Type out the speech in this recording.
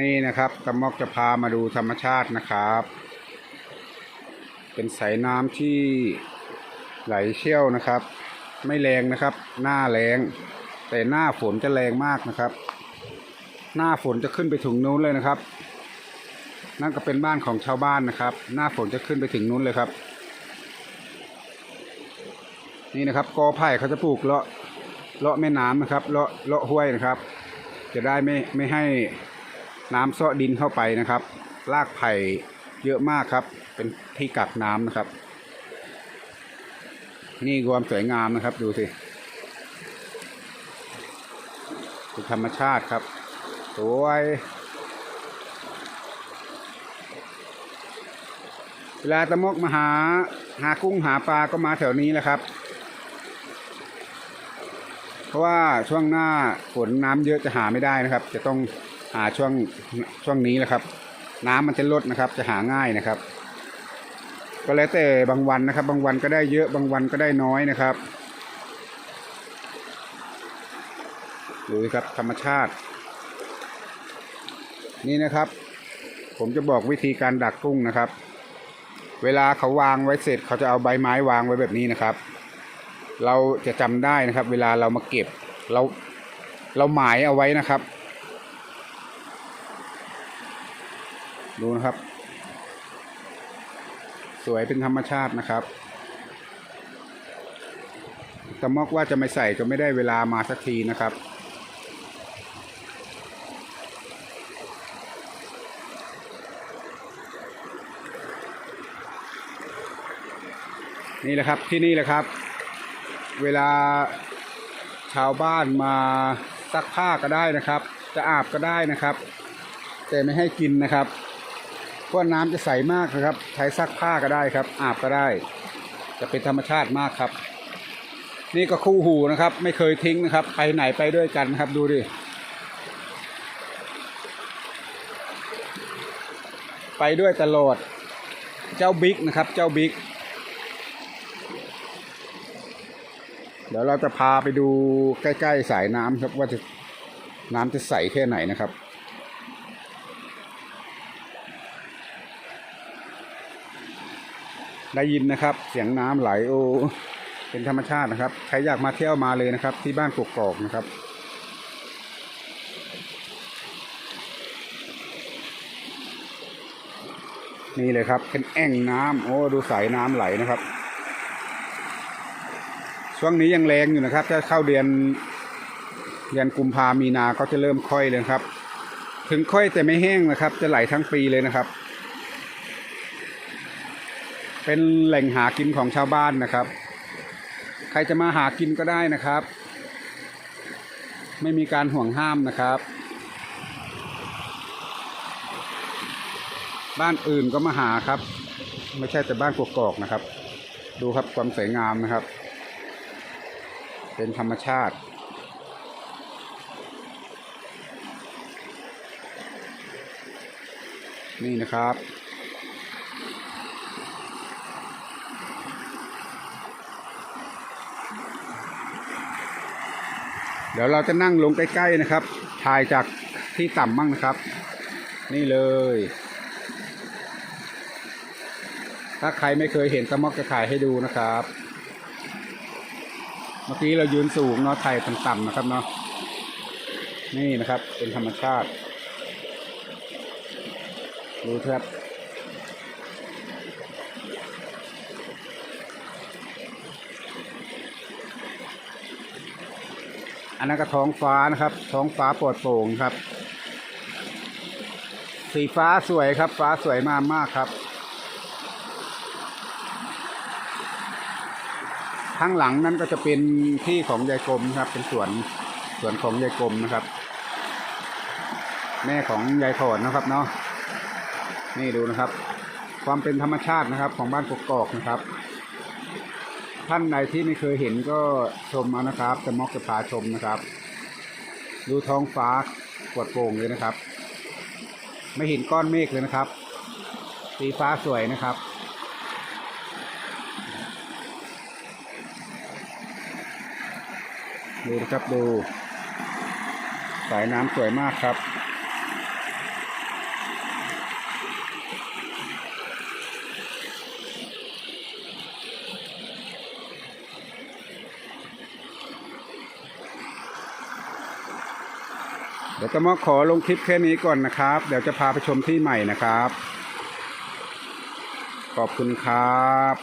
นี่นะครับตะมอกจะพามาดูธรรมชาตินะครับ เป็นสายน้ำที่ไหลเชี่ยวนะครับ ไม่แรงนะครับ หน้าแรง แต่หน้าฝนจะแรงมากนะครับ หน้าฝนจะขึ้นไปถึงนู้นเลยนะครับ นั่นก็เป็นบ้านของชาวบ้านนะครับ หน้าฝนจะขึ้นไปถึงนู้นเลยครับ นี่นะครับกอไผ่เขาจะปลูกเลาะเลาะแม่น้ำนะครับเลาะเลาะห้วยนะครับ จะได้ไม่ไม่ให้ น้ำซาะดินเข้าไปนะครับ รากไผ่เยอะมากครับ เป็นที่กักน้ำนะครับ นี่ความสวยงามนะครับดูสิคือธรรมชาติครับ สวยเวลาตะมกมาหาหากุ้งหาปลาก็มาแถวนี้แหละครับ เพราะว่าช่วงหน้าฝนน้ำเยอะจะหาไม่ได้นะครับ จะต้อง หาช่วงช่วงนี้แหละครับ น้ำมันจะลดนะครับ จะหาง่ายนะครับ ก็แล้วแต่บางวันนะครับ บางวันก็ได้เยอะบางวันก็ได้น้อยนะครับดูครับ ธรรมชาติ นี่นะครับ ผมจะบอกวิธีการดักกุ้งนะครับ เวลาเขาวางไว้เสร็จเขาจะเอาใบไม้วางไว้แบบนี้นะครับ เราจะจำได้นะครับ เวลาเรามาเก็บเราเราหมายเอาไว้นะครับ ดูนะครับ สวยเป็นธรรมชาตินะครับตะมอกว่าจะไม่ใส่ก็ไม่ได้เวลามาสักทีนะครับ นี่แหละครับที่นี่แหละครับ เวลาชาวบ้านมาซักผ้าก็ได้นะครับ จะอาบก็ได้นะครับ แต่ไม่ให้กินนะครับ ราะน้ำจะใสมากนะครับ ใช้ซักผ้าก็ได้ครับ อาบก็ได้ จะเป็นธรรมชาติมากครับ นี่ก็คู่หูนะครับ ไม่เคยทิ้งนะครับ ไปไหนไปด้วยกันนะครับดูดิไปด้วยตลอด เจ้าบิ๊กนะครับ เจ้าบิ๊กเดี๋ยวเราจะพาไปดูใกล้ ๆ สายน้ำครับว่าจะน้ำจะใสแค่ไหนนะครับ ได้ยินนะครับ เสียงน้ำไหลโอเป็นธรรมชาตินะครับ ใครอยากมาเที่ยวมาเลยนะครับ ที่บ้านกกอกนะครับ นี่เลยครับ เป็นแอ่งน้ำโอ้ดูสายน้ำไหลนะครับ ช่วงนี้ยังแรงอยู่นะครับ ถ้าเข้าเดือนเดือนกุมภามีนาก็จะเริ่มค่อยเลยครับ ถึงค่อยแต่ไม่แห้งนะครับ จะไหลทั้งปีเลยนะครับ เป็นแหล่งหากินของชาวบ้านนะครับ ใครจะมาหากินก็ได้นะครับ ไม่มีการห่วงห้ามนะครับ บ้านอื่นก็มาหาครับ ไม่ใช่แต่บ้านกกอกนะครับ ดูครับความสวยงามนะครับ เป็นธรรมชาตินี่นะครับ เดี๋ยวเราจะนั่งลงใกล้ๆนะครับ ถ่ายจากที่ต่ำมั่งนะครับ นี่เลย ถ้าใครไม่เคยเห็นตะมอกจะถ่ายให้ดูนะครับ เมื่อกี้เรายืนสูงเนาะไทยต่ำๆนะครับเนาะ นี่นะครับ เป็นธรรมชาติ ดูครับ อันนั้นก็ท้องฟ้านะครับ ท้องฟ้าปลอดโปร่งครับ สีฟ้าสวยครับ ฟ้าสวยมากมากครับ ข้างหลังนั้นก็จะเป็นที่ของยายกลมครับ เป็นสวนสวนของยายกลมนะครับ แม่ของยายถอนนะครับเนาะนี่ดูนะครับ ความเป็นธรรมชาตินะครับ ของบ้านกกอกนะครับ ท่านใดที่ไม่เคยเห็นก็ชมเอานะครับจะมอกจะพาชมนะครับ ดูท้องฟ้าปวดโปร่งเลยนะครับ ไม่เห็นก้อนเมฆเลยนะครับ สีฟ้าสวยนะครับดูนะครับดูสายน้ำสวยมากครับ เดี๋ยวจะมาขอลงคลิปแค่นี้ก่อนนะครับ เดี๋ยวจะพาไปชมที่ใหม่นะครับ ขอบคุณครับ